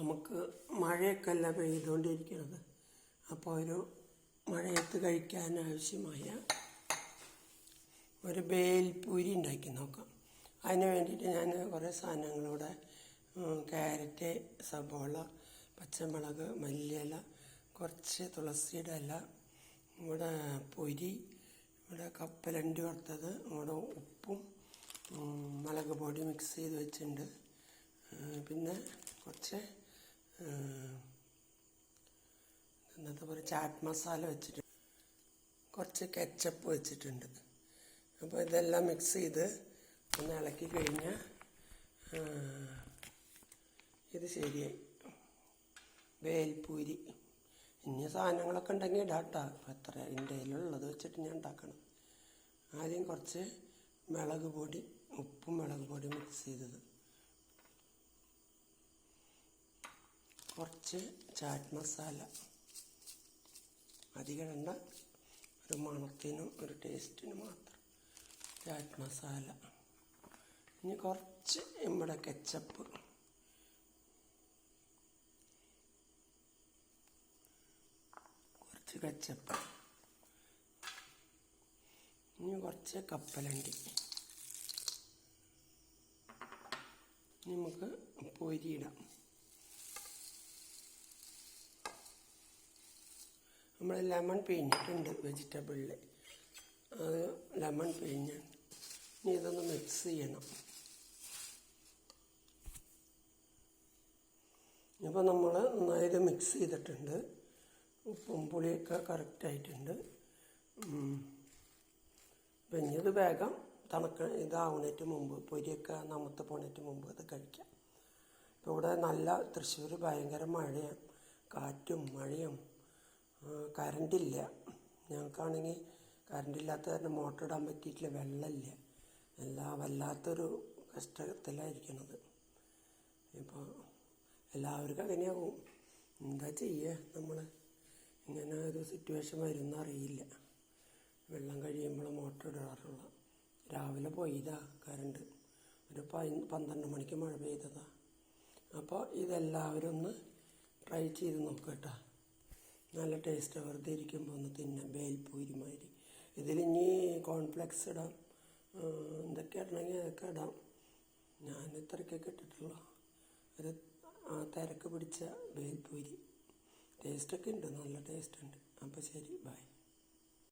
നമുക്ക് മഴയൊക്കെയല്ല പെയ്തുകൊണ്ടിരിക്കുന്നത്. അപ്പോൾ ഒരു മഴയത്ത് കഴിക്കാൻ ആവശ്യമായ ഒരു ബേൽപൂരി ഉണ്ടാക്കി നോക്കാം. അതിന് വേണ്ടിയിട്ട് ഞാൻ കുറേ സാധനങ്ങളിവിടെ ക്യാരറ്റ് സബോള പച്ചമുളക് മല്ലിയില കുറച്ച് തുളസിയുടെ ഇല ഇവിടെ പൊരി ഇവിടെ കപ്പലണ്ടി വറുത്തത് ഇവിടെ ഉപ്പും മുളക് പൊടി മിക്സ് ചെയ്ത് വെച്ചിട്ടുണ്ട്. പിന്നെ കുറച്ച് ഇന്നത്തെ പോലെ ചാറ്റ് മസാല വെച്ചിട്ടുണ്ട് കുറച്ച് കെച്ചപ്പ് വെച്ചിട്ടുണ്ട്. അപ്പോൾ ഇതെല്ലാം മിക്സ് ചെയ്ത് ഒന്ന് ഇളക്കി കഴിഞ്ഞാൽ ഇത് ശരിയായി. വേൽപൂരി. ഇനി സാധനങ്ങളൊക്കെ ഉണ്ടെങ്കിൽ ഇടാട്ടാ എത്ര എന്റെ വെച്ചിട്ട് ഞാൻ ഉണ്ടാക്കണം. ആദ്യം കുറച്ച് മുളക് പൊടി ഉപ്പും മുളക് പൊടി മിക്സ് ചെയ്തത്. കുറച്ച് ചാറ്റ് മസാല അധികം ഇടണ്ട ഒരു മണത്തിനും ഒരു ടേസ്റ്റിനും മാത്രം ചാറ്റ് മസാല. ഇനി കുറച്ച് നമ്മുടെ കെച്ചപ്പ്. കുറച്ച് കെച്ചപ്പ്. ഇനി കുറച്ച് കപ്പലണ്ടി. നമുക്ക് പൊരിയിടാം. നമ്മൾ ലെമൺ പിഴിഞ്ഞിട്ടുണ്ട് വെജിറ്റബിളിൽ അത് ലെമൺ പിഴിഞ്ഞ് ഇനി ഇതൊന്ന് മിക്സ് ചെയ്യണം. ഇപ്പോൾ നമ്മൾ നന്നായിട്ട് മിക്സ് ചെയ്തിട്ടുണ്ട്. ഉപ്പും പുളിയൊക്കെ കറക്റ്റായിട്ടുണ്ട് പിന്നെ ഇത് വേഗം തണുക്ക ഇതാവുന്നതിന് മുമ്പ് പൊരിയൊക്കെ നമത്ത് പോണേറ്റ് മുമ്പ് ഇത് കഴിക്കാം. ഇപ്പോൾ ഇവിടെ നല്ല തൃശ്ശൂർ ഭയങ്കര മഴയാണ് കാറ്റും മഴയും. കറണ്ടില്ല ഞങ്ങൾക്കാണെങ്കിൽ കറണ്ടില്ലാത്ത കാരണം മോട്ടർ ഇടാൻ പറ്റിയിട്ടില്ല വെള്ളമില്ല. എല്ലാം വല്ലാത്തൊരു കഷ്ടത്തിലായിരിക്കണത്. ഇപ്പോൾ എല്ലാവർക്കും അങ്ങനെയാവും. എന്താ ചെയ്യുക നമ്മൾ ഇങ്ങനെ ഒരു സിറ്റുവേഷൻ വരുമെന്ന് അറിയില്ല. വെള്ളം കഴിയുമ്പോൾ മോട്ടർ ഇടാറുള്ള. രാവിലെ പോയതാ കറണ്ട് ഒരു പന്ത്രണ്ട് മണിക്ക് മഴ പെയ്തതാ. അപ്പോൾ ഇതെല്ലാവരും ഒന്ന് ട്രൈ ചെയ്ത് നോക്കട്ടോ നല്ല ടേസ്റ്റ് വെറുതെ ഇരിക്കുമ്പോൾ ഒന്ന് തിന്നാം. ബേൽപൂരി മാതിരി ഇതിലിനി കോൺഫ്ലെക്സ് ഇടാം. എന്തൊക്കെ ഇടണമെങ്കിൽ അതൊക്കെ ഇടാം. ഞാൻ ഇത്രയ്ക്കൊക്കെ ഇട്ടിട്ടുള്ളൂ. ഒരു ആ, തിരക്ക് പിടിച്ച ബേൽപൂരി ടേസ്റ്റൊക്കെ ഉണ്ട്. നല്ല ടേസ്റ്റ് ഉണ്ട്. അപ്പോൾ ശരി. ബൈ